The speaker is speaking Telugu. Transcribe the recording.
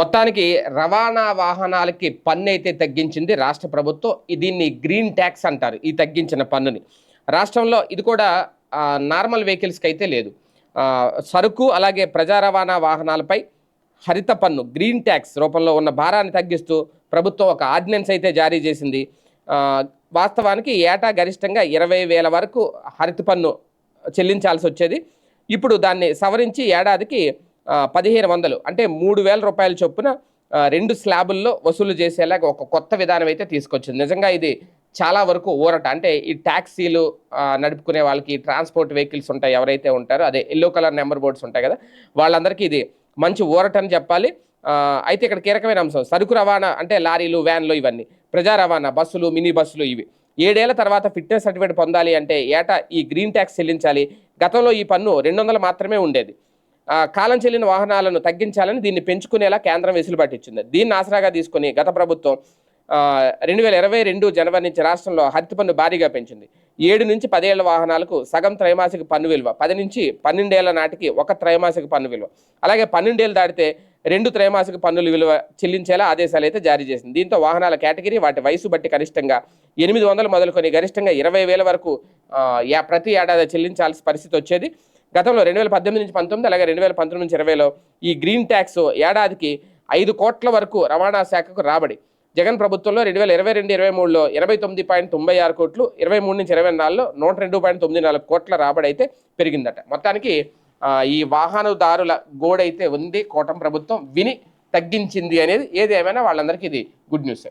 మొత్తానికి రవాణా వాహనాలకి పన్ను అయితే తగ్గించింది రాష్ట్ర ప్రభుత్వం. దీన్ని గ్రీన్ ట్యాక్స్ అంటారు ఈ తగ్గించిన పన్నుని. రాష్ట్రంలో ఇది కూడా నార్మల్ వెహికల్స్కి అయితే లేదు. సరుకు అలాగే ప్రజా రవాణా వాహనాలపై హరిత పన్ను గ్రీన్ ట్యాక్స్ రూపంలో ఉన్న భారాన్ని తగ్గిస్తూ ప్రభుత్వం ఒక ఆర్డినెన్స్ అయితే జారీ చేసింది. వాస్తవానికి ఏటా గరిష్టంగా ఇరవై వేల వరకు హరిత పన్ను చెల్లించాల్సి వచ్చేది. ఇప్పుడు దాన్ని సవరించి ఏడాదికి పదిహేను వందలు. అంటే మూడు వేల రూపాయల చొప్పున రెండు స్లాబుల్లో వసూలు చేసేలాగా ఒక కొత్త విధానం అయితే తీసుకొచ్చింది. నిజంగా ఇది చాలా వరకు ఊరట. అంటే ఈ ట్యాక్సీలు నడుపుకునే వాళ్ళకి ట్రాన్స్పోర్ట్ వెహికల్స్ ఉంటాయి ఎవరైతే ఉంటారో అదే ఎల్లో కలర్ నెంబర్ బోర్డ్స్ ఉంటాయి కదా వాళ్ళందరికీ ఇది మంచి ఊరట అని చెప్పాలి. అయితే ఇక్కడ కీలకమైన అంశం సరుకు రవాణా అంటే లారీలు వ్యాన్లు ఇవన్నీ ప్రజా రవాణా బస్సులు మినీ బస్సులు ఇవి. ఏడేళ్ళ తర్వాత ఫిట్నెస్ సర్టిఫికేట్ పొందాలి అంటే ఏటా ఈ గ్రీన్ ట్యాక్స్ చెల్లించాలి? గతంలో ఈ పన్ను రెండు వందలు మాత్రమే ఉండేది. కాలం చెల్లిన వాహనాలను తగ్గించాలని దీన్ని పెంచుకునేలా కేంద్రం వెసులుబాటు ఇచ్చింది. దీన్ని ఆసరాగా తీసుకుని గత ప్రభుత్వం రెండు వేల ఇరవై రెండు జనవరి నుంచి రాష్ట్రంలో హరిత పన్ను భారీగా పెంచింది. ఏడు నుంచి పదేళ్ళ వాహనాలకు సగం త్రైమాసిక పన్ను విలువ పది నుంచి పన్నెండేళ్ళ నాటికి ఒక త్రైమాసిక పన్ను విలువ. అలాగే పన్నెండేళ్ళు దాటితే రెండు త్రైమాసిక పన్నుల విలువ చెల్లించేలా ఆదేశాలు అయితే జారీ చేసింది. దీంతో వాహనాల కేటగిరీ వాటి వయసు బట్టి కనిష్టంగా ఎనిమిది వందలు మొదలుకొని గరిష్టంగా ఇరవై వేల వరకు ప్రతి ఏడాది చెల్లించాల్సిన పరిస్థితి వచ్చేది. గతంలో రెండు వేల పద్దెనిమిది నుంచి పంతొమ్మిది అలాగే రెండు వేల పంతొమ్మిది నుంచి ఇరవైలో ఈ గ్రీన్ ట్యాక్స్ ఏడాదికి ఐదు కోట్ల వరకు రవాణా శాఖకు రాబడి. జగన్ ప్రభుత్వంలో రెండు వేల ఇరవై రెండు ఇరవై మూడులో ఇరవై తొమ్మిది పాయింట్ తొంభై ఆరు కోట్లు ఇరవై మూడు నుంచి ఇరవై నాలుగులో నూట రెండు పాయింట్ తొమ్మిది నాలుగు కోట్ల రాబడి అయితే పెరిగిందట. మొత్తానికి ఈ వాహనదారుల గోడైతే ఉంది కోటం ప్రభుత్వం విని తగ్గించింది అనేది ఏది ఏమైనా వాళ్ళందరికీ ఇది గుడ్ న్యూస్.